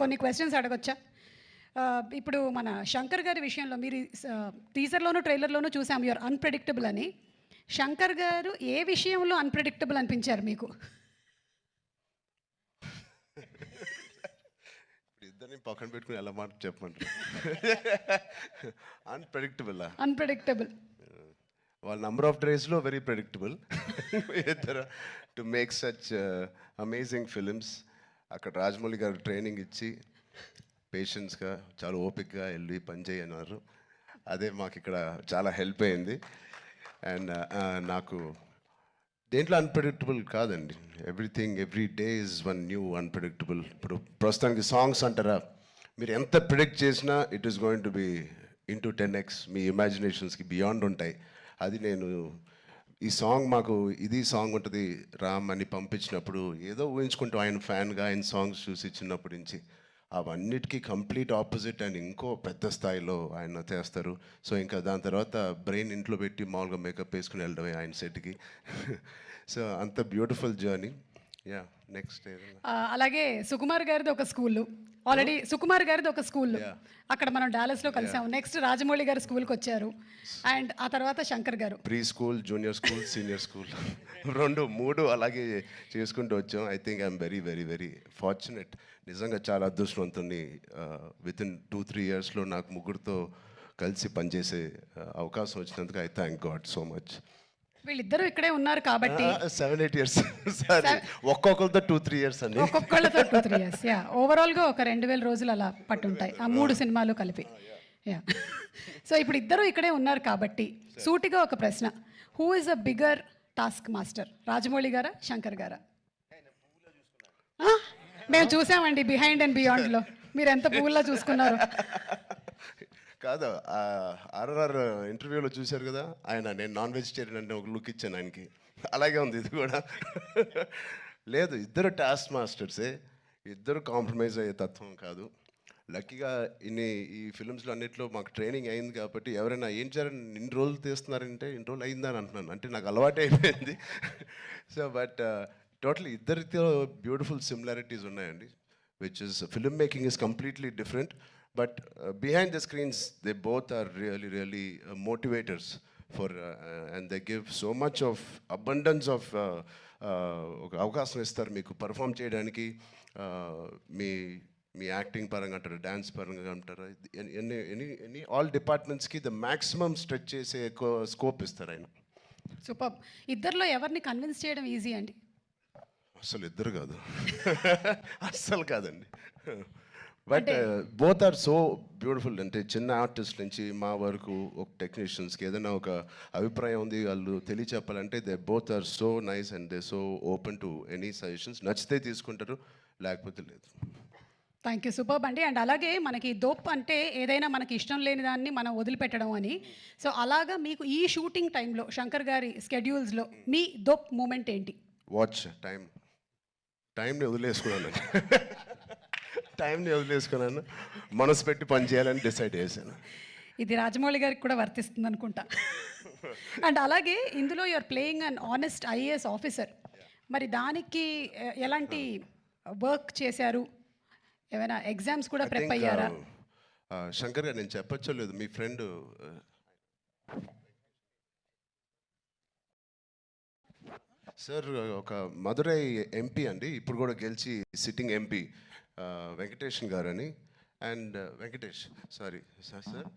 కొన్ని క్వశ్చన్స్ అడగొచ్చా? ఇప్పుడు మన శంకర్ గారి విషయంలో మీరు టీజర్లోను ట్రైలర్లోనూ చూసాం. యూఆర్ అన్ప్రెడిక్టబుల్ అని. శంకర్ గారు ఏ విషయంలో అన్ప్రెడిక్టబుల్ అనిపించారు మీకు? ఇద్దరిని పక్కన పెట్టుకుని ఎలా మాట చెప్పమంటారు? అన్ప్రెడిక్టబుల్ అన్ప్రెడిక్టబుల్ వాళ్ళ నంబర్ ఆఫ్ డేస్లో వెరీ ప్రెడిక్టబుల్ ఇద్దరు to make such amazing films అక్కడ రాజమౌళి గారు ట్రైనింగ్ ఇచ్చి పేషెన్స్గా చాలా ఓపిక్గా వెళ్ళి పని చేయన్నారు అదే మాకు ఇక్కడ చాలా హెల్ప్ అయింది. అండ్ నాకు దేంట్లో అన్ప్రెడిక్టబుల్ కాదండి. Everything every day is one new unpredictable ఇప్పుడు ప్రస్తుతానికి సాంగ్స్ అంటారా? మీరు ఎంత ప్రిడిక్ట్ చేసినా it is going to be into ten X మీ ఇమాజినేషన్స్కి బియాండ్ ఉంటాయి. అది నేను ఈ సాంగ్ మాకు ఇది సాంగ్ ఉంటుంది రామ్ అని పంపించినప్పుడు ఏదో ఊహించుకుంటూ. ఆయన ఫ్యాన్గా ఆయన సాంగ్స్ చూసి చిన్నప్పటి నుంచి. అవన్నిటికీ కంప్లీట్ ఆపోజిట్ అండ్ ఇంకో పెద్ద స్థాయిలో ఆయన చేస్తారు. సో ఇంకా దాని తర్వాత బ్రెయిన్ ఇంట్లో పెట్టి మామూలుగా మేకప్ వేసుకుని వెళ్ళడమే ఆయన సెట్కి. సో అంత బ్యూటిఫుల్ జర్నీ. యా నెక్స్ట్ ఆ, అలాగే సుకుమార్ గారిది ఒక స్కూల్. ఆల్రెడీ సుకుమార్ గారిది ఒక స్కూల్. అక్కడ మనం డాలస్లో కలిసాం నెక్స్ట్ రాజమౌళి గారు స్కూల్కి వచ్చారు. అండ్ ఆ తర్వాత Shankar garu. Pre school junior school senior school రెండు మూడు అలాగే చేసుకుంటూ వచ్చాం. I think I'm very very very fortunate నిజంగా చాలా అదృష్టవంతుని విత్ ఇన్ టూ త్రీ ఇయర్స్లో నాకు ముగ్గురితో కలిసి పనిచేసే uh, అవకాశం వచ్చినందుకు I thank God so much వీళ్ళిద్దరూ ఇక్కడే ఉన్నారు కాబట్టి. సెవెన్ ఎయిట్ ఇయర్స్ సరే ఒక్కొక్కరితో టూ త్రీ ఇయర్స్ అండి ఒక్కొక్కళ్ళతో టూ త్రీ ఇయర్స్ యా ఓవరాల్గా ఒక రెండు వేల రోజులు అలా పట్టుంటాయి. ఆ మూడు సినిమాలు కలిపి. యా సో ఇప్పుడు ఇద్దరు ఇక్కడే ఉన్నారు కాబట్టి సూటిగా ఒక ప్రశ్న. Who is a bigger taskmaster Rajamouli గారా శంకర్ గారా? మేము చూసామండి బిహైండ్ అండ్ బియాండ్లో మీరు ఎంత పువ్వుల్లా చూసుకున్నారు? కాదు ఆర్ఆర్ఆర్ ఇంటర్వ్యూలో చూశారు కదా ఆయన నేను నాన్ వెజిటేరియన్ అంటే ఒక లుక్ ఇచ్చాను ఆయనకి. అలాగే ఉంది ఇది కూడా. లేదు ఇద్దరు టాస్క్ మాస్టర్సే ఇద్దరు కాంప్రమైజ్ అయ్యే తత్వం కాదు. లక్కీగా ఇన్ని ఈ ఫిల్మ్స్లో అన్నింటిలో మాకు ట్రైనింగ్ అయింది కాబట్టి ఎవరైనా ఏం చేయాలని ఇన్ని రోజులు తీస్తున్నారంటే ఇన్ని రోజులు అయిందని అంటున్నాను. అంటే నాకు అలవాటు అయిపోయింది. సో బట్ టోటల్ uh, ఇద్దరితో బ్యూటిఫుల్ సిమిలారిటీస్ ఉన్నాయండి which is filmmaking is completely different but behind the screens they both are really really uh, motivators for uh, uh, and they give so much of abundance of uh, uh, ఒక అవకాశం ఇస్తారు మీకు perform చేయడానికి. Uh, మీ మీ acting పరంగా అంటారు dance పరంగా అంటారు any any any all డిపార్ట్మెంట్స్కి ద మ్యాక్సిమం స్ట్రెచ్ చేసే ఎక్కువ స్కోప్ ఇస్తారు ఆయన. సూపర్ ఇద్దరిలో ఎవరిని కన్విన్స్ చేయడం ఈజీ అండి? అసలు ఇద్దరు కాదు. అస్సలు కాదండి. But both are so beautiful అంటే చిన్న ఆర్టిస్ట్ నుంచి మా వరకు ఒక టెక్నీషియన్స్కి ఏదైనా ఒక అభిప్రాయం ఉంది వాళ్ళు తెలియచెప్పాలంటే they both are so nice and they so open to any suggestions నచ్చితే తీసుకుంటారు లేకపోతే లేదు. థ్యాంక్ యూ సూపర్ అండి అండ్ అలాగే మనకి దోప్ అంటే ఏదైనా మనకి ఇష్టం లేని దాన్ని మనం వదిలిపెట్టడం అని. సో అలాగా మీకు ఈ షూటింగ్ టైంలో శంకర్ గారి స్కెడ్యూల్స్లో మీ దోప్ మూమెంట్ ఏంటి? వాచ్ టైం టైంని వదిలేసుకున్నాను టైంని వదిలేసుకున్నాను. మనసు పెట్టి పని చేయాలని డిసైడ్ చేశాను. ఇది రాజమౌళి గారికి కూడా వర్తిస్తుంది అనుకుంటా అండ్ అలాగే ఇందులో you are playing an honest IAS officer మరి దానికి ఎలాంటి వర్క్ చేశారు? ఏమైనా ఎగ్జామ్స్ కూడా ప్రెప్ అయ్యారా? uh, శంకర్ గారు నేను చెప్పచ్చో లేదు మీ ఫ్రెండ్ సార్ ఒక మదురై ఎంపీ అండి. ఇప్పుడు కూడా గెలిచి సిట్టింగ్ ఎంపీ వెంకటేషన్ గారు అని and Venkatesh sorry sir sir?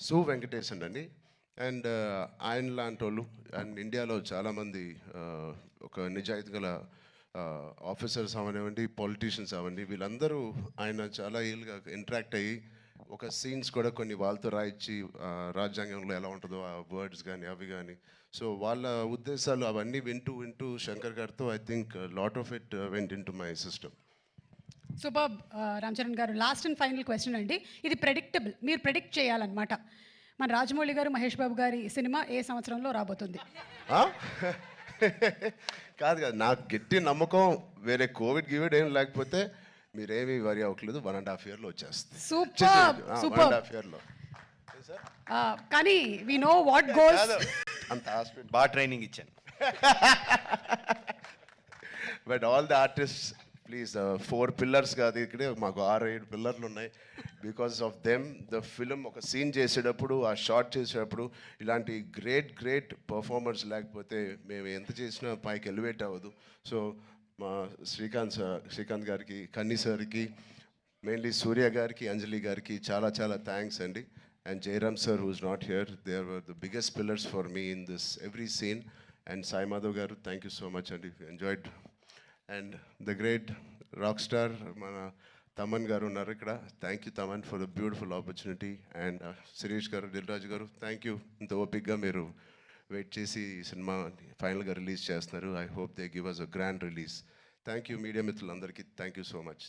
సు వెంకటేషన్ అండి. అండ్ ఆయన లాంటి వాళ్ళు అండ్ ఇండియాలో చాలామంది ఒక నిజాయితీ గల ఆఫీసర్స్ అవనివ్వండి పాలిటీషియన్స్ అవ్వండి వీళ్ళందరూ ఆయన చాలా ఏళ్ళుగా ఇంటరాక్ట్ అయ్యి ఒక సీన్స్ కూడా కొన్ని వాళ్ళతో రాయించి రాజ్యాంగంలో ఎలా ఉంటుందో ఆ వర్డ్స్ కానీ అవి కానీ సో వాళ్ళ ఉద్దేశాలు అవన్నీ వింటూ వింటూ శంకర్ గారితో I think lot of it went into my system super Ram Charan గారు లాస్ట్ అండ్ ఫైనల్ క్వశ్చన్ అండి. ఇది ప్రెడిక్టబుల్ మీరు ప్రెడిక్ట్ చేయాలన్నమాట. మన రాజమౌళి గారు మహేష్ బాబు గారి సినిమా ఏ సంవత్సరంలో రాబోతుంది? కాదు కాదు నాకు గట్టి నమ్మకం వేరే కోవిడ్ గివిడ్ ఏం లేకపోతే మీరేమీ వరి అవ్వట్లేదు వన్ అండ్ హాఫ్ ఇయర్లో వచ్చేస్తుంది. సూపర్ సూపర్ హాఫ్ ఇయర్లో కానీ వి నో వాట్ గోస్ అంత హాస్పిటల్ బాగా ట్రైనింగ్ ఇచ్చాను. But all the artist please four pillars కాదు ఇక్కడే మాకు ఆరు ఏడు పిల్లర్లు ఉన్నాయి. Because of them the film ఒక సీన్ చేసేటప్పుడు ఆ షార్ట్ చేసేటప్పుడు ఇలాంటి గ్రేట్ గ్రేట్ పర్ఫార్మర్స్ లేకపోతే మేము ఎంత చేసినా పైకి ఎలివేట్ అవ్వదు. సో మా శ్రీకాంత్ సార్ శ్రీకాంత్ గారికి కన్నీ సార్కి మెయిన్లీ సూర్య గారికి అంజలి గారికి చాలా చాలా థ్యాంక్స్ అండి. And Jayaram sir who's not here they are the biggest pillars for me in this every scene and Sai Madhav గారు థ్యాంక్ యూ సో మచ్ అండి. Enjoyed and the great rock star మన తమన్ గారు ఉన్నారు ఇక్కడ. Thank you Thaman for the beautiful opportunity and Suresh గారు దిల్రాజు గారు thank you ఇంత ఓపిక్గా మీరు వెయిట్ చేసి ఈ సినిమా ఫైనల్గా రిలీజ్ చేస్తున్నారు. I hope they give us a grand release thank you media మిత్రులందరికీ. Thank you so much